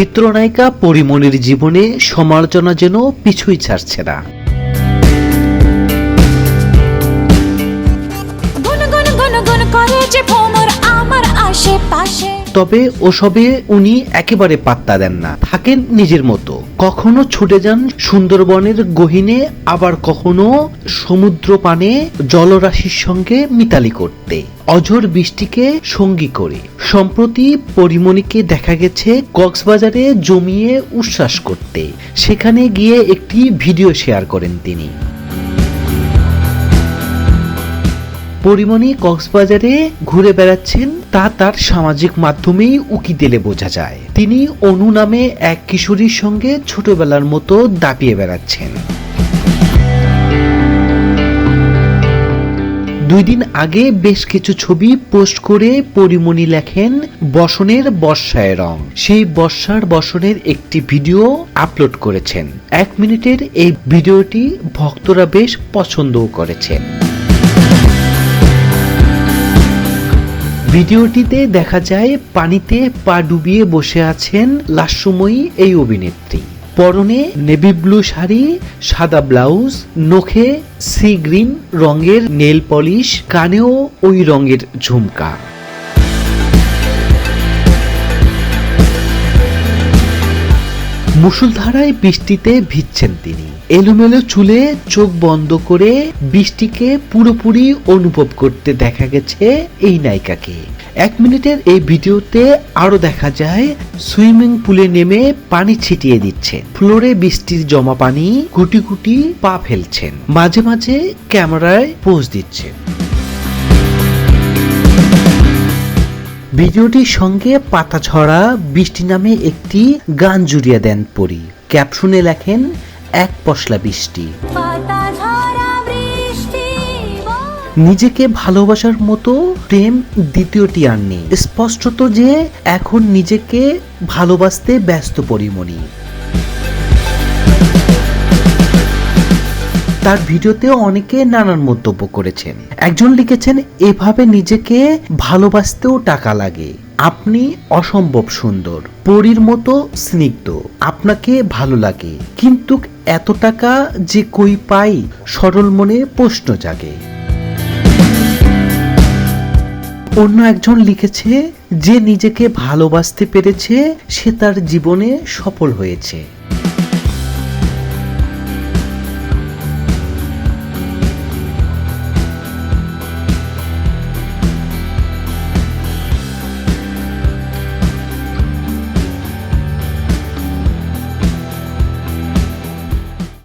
চিত্রনায়িকা পরিমণির জীবনে সমালোচনা যেন পিছুই ছাড়ছে না। আমার আশেপাশে। তবে ওসবে উনি একেবারে পাত্তা দেন না। থাকেন নিজের মতো। কখনো ছুটে যান সুন্দরবনের গহিনে, আবার কখনো সমুদ্র পানে জলরাশির সঙ্গে মিতালি করতে। অঝোর বৃষ্টিকে সঙ্গী করে। সম্প্রতি পরিমণিকে দেখা গেছে কক্সবাজারে জমিয়ে উচ্ছ্বাস করতে। সেখানে গিয়ে একটি ভিডিও শেয়ার করেন তিনি। পরিমণি কক্সবাজারে ঘুরে বেড়াচ্ছেন তা তার সামাজিক মাধ্যমেই উকি দিলে বোঝা যায়। তিনি অনু নামে এক কিশোরীর সঙ্গে ছোটবেলার মতো দাপিয়ে বেড়াচ্ছেন। দুই দিন আগে বেশ কিছু ছবি পোস্ট করে পরিমণি লেখেন বসনের বর্ষায় রং। সেই বর্ষার বসনের একটি ভিডিও আপলোড করেছেন। এক মিনিটের এই ভিডিওটি ভক্তরা বেশ পছন্দও করেছেন। ভিডিওটিতে দেখা যায়, পানিতে পা ডুবিয়ে বসে আছেন লাস্যময়ী এই অভিনেত্রী। পরনে নেভি ব্লু শাড়ি, সাদা ব্লাউজ, নখে সি গ্রিন রঙের নেল পলিশ, কানেও ওই রঙের ঝুমকা। মুসুলধারায় বৃষ্টিতে ভিজছেন তিনি। এলোমেলো চুলে চোখ বন্ধ করে বৃষ্টিকে পুরোপুরি অনুভব করতে দেখা গেছে এই নায়িকাকে। এক মিনিটের এই ভিডিওতে আরও দেখা যায়, সুইমিং পুলে নেমে পানি ছিটিয়ে দিচ্ছে ফ্লোরে বৃষ্টির জমা পানি গুটি গুটি পা ফেলছেন। মাঝে মাঝে ক্যামেরায় পোজ দিচ্ছেন। ভিডিওটির সঙ্গে পাতা ছড়া বৃষ্টি নামে একটি গান জুড়িয়ে দেন পরি। ক্যাপশনে লেখেন এক পশলা বৃষ্টি। নিজেকে ভালোবাসার মতো প্রেম দ্বিতীয়টি আর নেই। স্পষ্টত যে এখন নিজেকে ভালোবাসতে ব্যস্ত পরিমণি তার ভিডিওতেও অনেকে নানান মন্তব্য করেছেন। একজন লিখেছেন, এভাবে নিজেকে ভালোবাসতেও টাকা লাগে। আপনি অসম্ভব সুন্দর, পরীর মতো স্নিগ্ধ, আপনাকে ভালো লাগে। কিন্তু এত টাকা যে কই পাই? সরল মনে প্রশ্ন জাগে। অন্য একজন লিখেছে, যে নিজেকে ভালোবাসতে পেরেছে, সে তার জীবনে সফল হয়েছে।